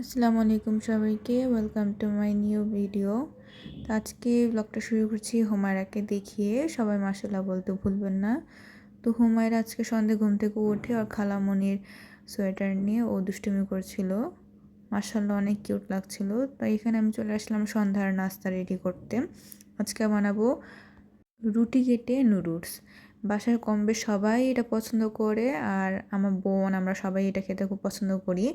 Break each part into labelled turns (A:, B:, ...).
A: আসসালামু আলাইকুম সবাইকে welcome to my new video তো আজকে ব্লগটা শুরু করছি হুমায়রাকে দেখিয়ে। সবাই মাসাল্লাহ বলতে ভুলবেন না। তো হুমায়রা আজকে সন্ধে ঘুম থেকে উঠে আর খালামনির সোয়েটার নিয়ে ও দুষ্টুমি করছিল। মাসাল্লাহ অনেক কিউট লাগছিল। তো এখানে আমি চলে আসলাম সন্ধ্যার নাস্তা রেডি করতে। আজকে বানাবো রুটি কেটে নুডলস বাসায় কম বেশ সবাই এটা পছন্দ করে, আর আমার বোন, আমরা সবাই এটা খেতে খুব পছন্দ করি।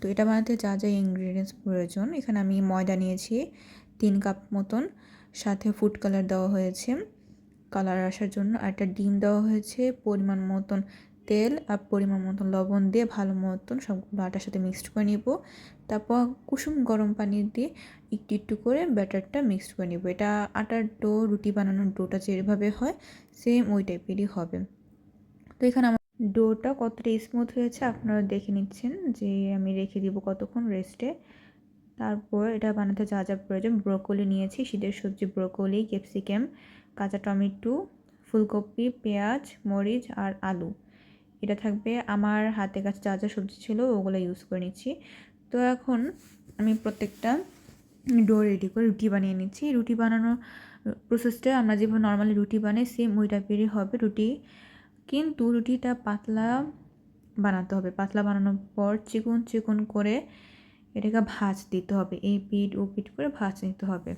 A: তো এটা বানাতে যা যা ইনগ্রিডিয়েন্টস প্রয়োজন, এখানে আমি ময়দা নিয়েছি, তিন কাপ মতন, সাথে ফুড কালার দেওয়া হয়েছে কালার আসার জন্য একটা ডিম দেওয়া হয়েছে, পরিমাণ মতন তেল আর পরিমাণ মতন লবণ দিয়ে ভালো মতন সবগুলো আটার সাথে মিক্সড করে নিব। তারপর কুসুম গরম পানি দিয়ে একটু একটু করে ব্যাটারটা মিক্সড করে নিব। এটা আটার ডো রুটি বানানোর ডোটা যেভাবে হয় সেম ওই টাইপেরই হবে। তো এখানে ডোটা কতটা স্মুথ হয়েছে আপনারা দেখে নিচ্ছেন যে আমি রেখে দিব কতক্ষণ রেস্টে তারপর এটা বানাতে যা যা প্রয়োজন ব্রোকলি নিয়েছি, শীতের সবজি ব্রোকলি ক্যাপসিকাম কাঁচা টমেটো, ফুলকপি, পেঁয়াজ, মরিচ আর আলু। এটা থাকবে আমার হাতে কাছে যা যা সবজি ছিল ওগুলো ইউজ করে নিচ্ছি। তো এখন আমি প্রত্যেকটা ডো রেডি করে রুটি বানিয়ে নিচ্ছি। রুটি বানানোর প্রসেসটা আমরা যেভাবে নর্মালি রুটি বানাই সেম ওই টাইপেরই হবে। রুটি কিন্তু রুটিটা পাতলা বানাতে হবে। পাতলা বানানোর পর চিকন চিকন করে এটাকে ভাজ দিতে হবে। এই পিঠ ও পিঠ করে ভাজ নিতে হবে।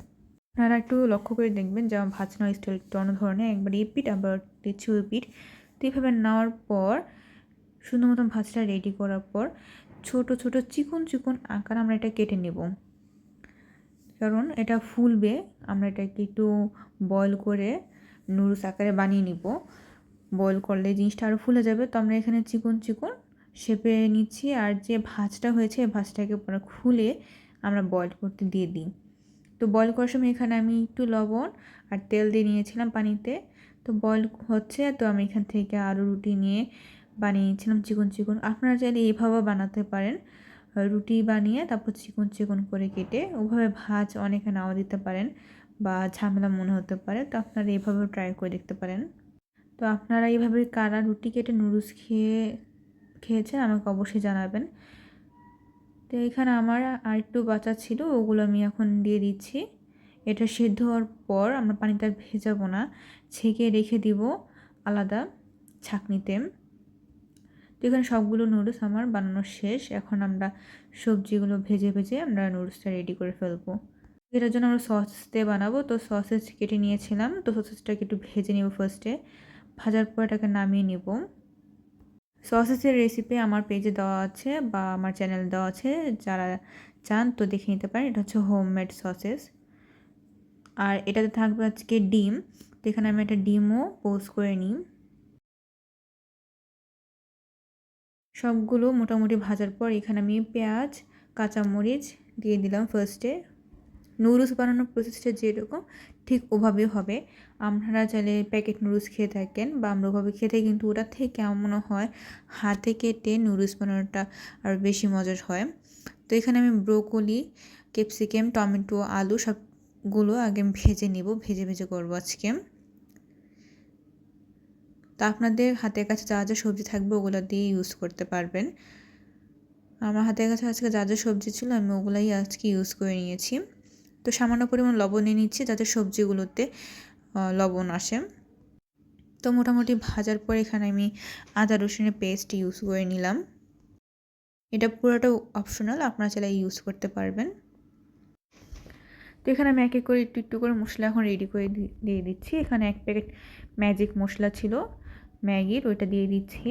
A: আপনারা একটু লক্ষ্য করে দেখবেন যেমন ভাজনার স্টাইল একটু অন্য ধরনের। একবার এই পিঠ আবার দিচ্ছি ওই পিঠ তো এইভাবে নেওয়ার পর, সুন্দর মতন ভাজটা রেডি করার পর ছোট ছোট চিকন চিকন আকার আমরা এটা কেটে নেব। কারণ এটা ফুলবে। আমরা এটাকে একটু বয়ল করে নুডলস আকারে বানিয়ে নিব। বয়েল করলে জিনিসটা আরও ফুলে যাবে। তো আমরা এখানে চিকন চিকন শেপে নিচ্ছি আর যে ভাজটা হয়েছে ভাজটাকে পরে খুলে আমরা বয়েল করতে দিয়ে দিই। তো বয়েল করার সময় এখানে আমি একটু লবণ আর তেল দিয়ে নিয়েছিলাম পানিতে। তো বয়েল হচ্ছে, তো আমি এখান থেকে আরও রুটি নিয়ে বানিয়ে নিয়েছিলাম চিকন চিকন। আপনারা চাইলে এইভাবে বানাতে পারেন। রুটি বানিয়ে তারপর চিকন চিকন করে কেটে ওভাবে ভাজ অনেকে নাও দিতে পারেন বা ঝামেলা মনে হতে পারে। তো আপনারা এইভাবেও ট্রাই করে দেখতে পারেন। তো আপনারা এইভাবে কারা রুটি কেটে নুডলস খেয়ে, খেয়েছেন আমাকে অবশ্যই জানাবেন। তো এখানে আমার আর একটু বাচ্চা ছিল, ওগুলো আমি এখন দিয়ে দিচ্ছি। এটা সিদ্ধ হওয়ার পর আমরা পানিটা ভেজাবো না, ছেঁকে রেখে দিব আলাদা ছাকনিতে। তো এখানে সবগুলো নুডলস আমার বানানো শেষ। এখন আমরা সবজিগুলো ভেজে ভেজে আমরা নুডলসটা রেডি করে ফেলব। এটার জন্য আমরা সস দিয়ে বানাবো। তো সসেস কেটে নিয়েছিলাম। তো সসেসটাকে একটু ভেজে নেব ফার্স্টে ভাজার পর এটাকে নামিয়ে নেব। সসেসের রেসিপি আমার পেজে দেওয়া আছে বা আমার চ্যানেল দেওয়া আছে, যারা চান তো দেখে নিতে পারেন। এটা হচ্ছে হোমমেড সসেস আর এটাতে থাকবে আজকে ডিম। তো এখানে আমি একটা ডিমও পোস্ট করে নিই। সবগুলো মোটামুটি ভাজার পর এখানে আমি পেঁয়াজ, কাঁচামরিচ দিয়ে দিলাম ফার্স্টে নুডলস বানানোর প্রসেসটা যেরকম, ঠিক ওভাবে হবে। আপনারা চাইলে প্যাকেট নুডলস খেয়ে থাকেন বা আমরা ওভাবে খেতে কিন্তু ওটার থেকে কেমন হয় হাতে কেটে নুডলস বানানোটা আর বেশি মজার হয়। তো এখানে আমি ব্রোকলি, ক্যাপসিকাম, টমেটো, আলু সবগুলো আগে ভেজে নিব, ভেজে ভেজে করব আজকে। তা আপনাদের হাতের কাছে যা যা সবজি থাকবে ওগুলো দিয়ে ইউজ করতে পারবেন। আমার হাতের কাছে আজকে যা যা সবজি ছিল আমি ওগুলাই আজকে ইউজ করে নিয়েছি। তো সামান্য পরিমাণ লবণ নিয়ে নিচ্ছি যাতে সবজিগুলোতে লবণ আসে। তো মোটামুটি ভাজার পর এখানে আমি আদা রসুনের পেস্ট ইউজ করে নিলাম। এটা পুরোটা অপশনাল আপনারা চাইলে ইউজ করতে পারবেন। তো এখানে আমি এক এক করে একটু একটু করে মশলা এখন রেডি করে দিয়ে দিচ্ছি। এখানে এক প্যাকেট ম্যাজিক মশলা ছিল ম্যাগির ওইটা দিয়ে দিচ্ছি।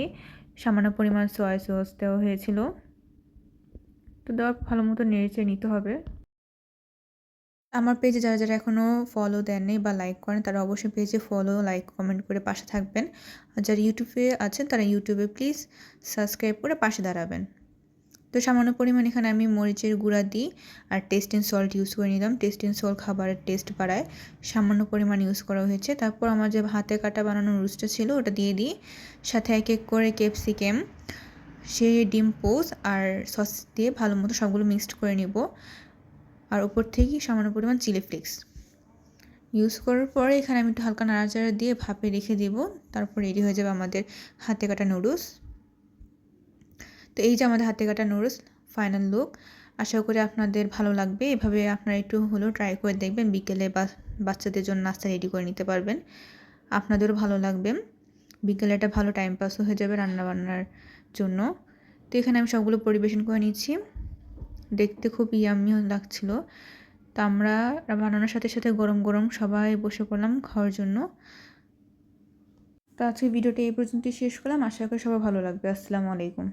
A: সামান্য পরিমাণ সয়া সস দেওয়া হয়েছিল। তো দেওয়ার ভালো মতো নেড়েচে নিতে হবে। আমার পেজে যারা যারা এখনও ফলো দেননি বা লাইক করেন তারা অবশ্যই পেজে ফলো লাইক কমেন্ট করে পাশে থাকবেন। আর যারা ইউটিউবে আছেন, তারা ইউটিউবে প্লিজ সাবস্ক্রাইব করে পাশে দাঁড়াবেন। তো সামান্য পরিমাণ এখানে আমি মরিচের গুঁড়া দিই আর টেস্টিং সল্ট ইউজ করে নিলাম। টেস্টিং সল্ট খাবারের টেস্ট বাড়ায়। সামান্য পরিমাণ ইউজ করা হয়েছে। তারপর আমার যে হাতে কাটা বানানো রুসটা ছিল, ওটা দিয়ে দিই। সাথে এক এক করে ক্যাপসিকাম সেই ডিম, পোস আর সস দিয়ে ভালো মতো সবগুলো মিক্সড করে নিব। আর উপর থেকে সামান্য পরিমাণ চিলি ফ্লেক্স। ইউজ করার পরে এখানে আমি একটু হালকা নাড়াচাড়া দিয়ে ভাপে রেখে দিব। তারপর রেডি হয়ে যাবে আমাদের হাতে কাটা নুডলস তো এই যে আমাদের হাতে কাটা নুডলস ফাইনাল লুক আশা করি আপনাদের ভালো লাগবে। এভাবে আপনারা একটু হলেও ট্রাই করে দেখবেন। বিকেলে বা বাচ্চাদের জন্য নাস্তা রেডি করে নিতে পারবেন। আপনাদেরও ভালো লাগবে। বিকেলে একটা ভালো টাইম পাসও হয়ে যাবে রান্নাবান্নার জন্য। তো এখানে আমি সবগুলো পরিবেশন করে নিচ্ছি। দেখতে খুব ইয়াম্মিও লাগছিল। তা আমরা বানানোর সাথে সাথে গরম গরম সবাই বসে পড়লাম খাওয়ার জন্য। তা আজকে ভিডিওটা এই পর্যন্তই শেষ করলাম। আশা করি সবাই ভালো লাগবে। আসসালামু আলাইকুম।